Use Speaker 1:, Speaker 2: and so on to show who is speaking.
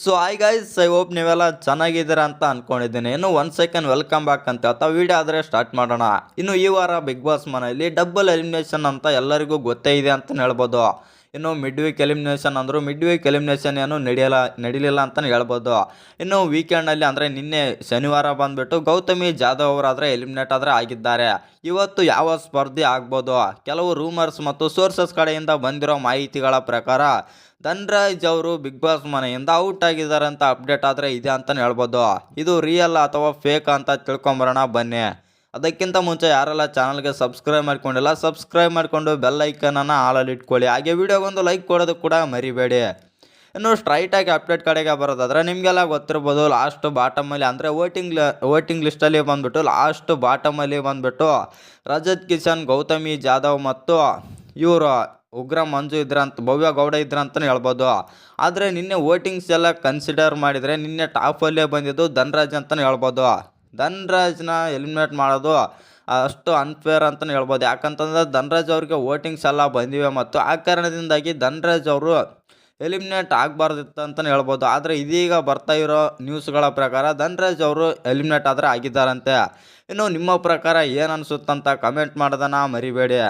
Speaker 1: So hi guys I hope ನೀವೆಲ್ಲ ಚೆನ್ನಾಗಿದ್ದೀರಾ ಅಂತ ಅನ್ಕೊಂಡಿದ್ದೀನಿ. ಇನ್ನು ಒನ್ ಸೆಕೆಂಡ್ ವೆಲ್ಕಮ್ ಬ್ಯಾಕ್ ಅಂತ ಹೇಳ್ತಾ ವಿಡಿಯೋ ಆದರೆ ಸ್ಟಾರ್ಟ್ ಮಾಡೋಣ. ಇನ್ನು ಈ ವಾರ ಬಿಗ್ ಬಾಸ್ ಮನೆಯಲ್ಲಿ ಡಬಲ್ ಎಲಿಮಿನೇಷನ್ ಅಂತ ಎಲ್ಲರಿಗೂ ಗೊತ್ತೇ ಇದೆ ಅಂತಲೇ ಹೇಳ್ಬೋದು. ಇನ್ನು ಮಿಡ್ ವೀಕ್ ಎಲಿಮಿನೇಷನ್ ಅಂದರು ಮಿಡ್ ವೀಕ್ ಎಲಿಮಿನೇಷನ್ ಏನು ನಡೆಯಲ್ಲ, ನಡೀಲಿಲ್ಲ ಅಂತಲೇ ಹೇಳ್ಬೋದು. ಇನ್ನು ವೀಕೆಂಡಲ್ಲಿ ಅಂದರೆ ನಿನ್ನೆ ಶನಿವಾರ ಬಂದುಬಿಟ್ಟು ಗೌತಮಿ ಜಾಧವ್ ಅವರಾದರೆ ಎಲಿಮಿನೇಟ್ ಆದರೆ ಆಗಿದ್ದಾರೆ. ಇವತ್ತು ಯಾವ ಸ್ಪರ್ಧೆ ಆಗ್ಬೋದು? ಕೆಲವು ರೂಮರ್ಸ್ ಮತ್ತು ಸೋರ್ಸಸ್ ಕಡೆಯಿಂದ ಬಂದಿರೋ ಮಾಹಿತಿಗಳ ಪ್ರಕಾರ ಧನ್ರಾಜ್ ಅವರು ಬಿಗ್ ಬಾಸ್ ಮನೆಯಿಂದ ಔಟ್ ಆಗಿದ್ದಾರೆ ಅಂತ ಅಪ್ಡೇಟ್ ಆದರೆ ಇದೆ ಅಂತಲೇ ಹೇಳ್ಬೋದು. ಇದು ರಿಯಲ್ ಅಥವಾ ಫೇಕ್ ಅಂತ ತಿಳ್ಕೊಂಬರೋಣ ಬನ್ನಿ. ಅದಕ್ಕಿಂತ ಮುಂಚೆ ಯಾರೆಲ್ಲ ಚಾನಲ್ಗೆ ಸಬ್ಸ್ಕ್ರೈಬ್ ಮಾಡ್ಕೊಂಡಿಲ್ಲ, ಸಬ್ಸ್ಕ್ರೈಬ್ ಮಾಡಿಕೊಂಡು ಬೆಲ್ ಐಕನನ್ನು ಆಲಲ್ಲಿ ಇಟ್ಕೊಳ್ಳಿ. ಹಾಗೆ ವಿಡಿಯೋಗೊಂದು ಲೈಕ್ ಕೊಡೋದು ಕೂಡ ಮರಿಬೇಡಿ. ಇನ್ನು ಸ್ಟ್ರೈಟಾಗಿ ಅಪ್ಡೇಟ್ ಕಡೆಗೆ ಬರೋದಾದ್ರೆ ನಿಮಗೆಲ್ಲ ಗೊತ್ತಿರ್ಬೋದು ಲಾಸ್ಟ್ ಬಾಟಮಲ್ಲಿ ಅಂದರೆ ವೋಟಿಂಗ್ ವೋಟಿಂಗ್ ಲಿಸ್ಟಲ್ಲಿ ಬಂದುಬಿಟ್ಟು ಲಾಸ್ಟ್ ಬಾಟಮಲ್ಲಿ ಬಂದುಬಿಟ್ಟು ರಜತ್, ಕಿಶನ್, ಗೌತಮಿ, ಜಾಧವ್ ಮತ್ತು ಇವರು ಉಗ್ರ ಮಂಜು ಇದ್ರಂತ, ಭವ್ಯ ಗೌಡ ಇದ್ರಂತಲೇ ಹೇಳ್ಬೋದು. ಆದರೆ ನಿನ್ನೆ ವೋಟಿಂಗ್ಸ್ ಎಲ್ಲ ಕನ್ಸಿಡರ್ ಮಾಡಿದರೆ ನಿನ್ನೆ ಟಾಪಲ್ಲೇ ಬಂದಿದ್ದು ಧನ್ರಾಜ್ ಅಂತಲೇ ಹೇಳ್ಬೋದು. ಧನ್ರಾಜ್ನ ಎಲಿಮಿನೇಟ್ ಮಾಡೋದು ಅಷ್ಟು ಅನ್ಫೇರ್ ಅಂತಲೇ ಹೇಳ್ಬೋದು. ಯಾಕಂತಂದ್ರೆ ಧನ್ರಾಜ್ ಅವ್ರಿಗೆ ವೋಟಿಂಗ್ಸ್ ಎಲ್ಲ ಬಂದಿವೆ ಮತ್ತು ಆ ಕಾರಣದಿಂದಾಗಿ ಧನ್ರಾಜ್ ಅವರು ಎಲಿಮಿನೇಟ್ ಆಗಬಾರ್ದಿತ್ತು ಅಂತಲೇ ಹೇಳ್ಬೋದು. ಆದರೆ ಇದೀಗ ಬರ್ತಾ ಇರೋ ನ್ಯೂಸ್ಗಳ ಪ್ರಕಾರ ಧನ್ರಾಜ್ ಅವರು ಎಲಿಮಿನೇಟ್ ಆದರೆ ಆಗಿದ್ದಾರಂತೆ. ಇನ್ನು ನಿಮ್ಮ ಪ್ರಕಾರ ಏನು ಅನಿಸುತ್ತಂತ ಕಮೆಂಟ್ ಮಾಡೋದನ್ನು ಮರಿಬೇಡಿ.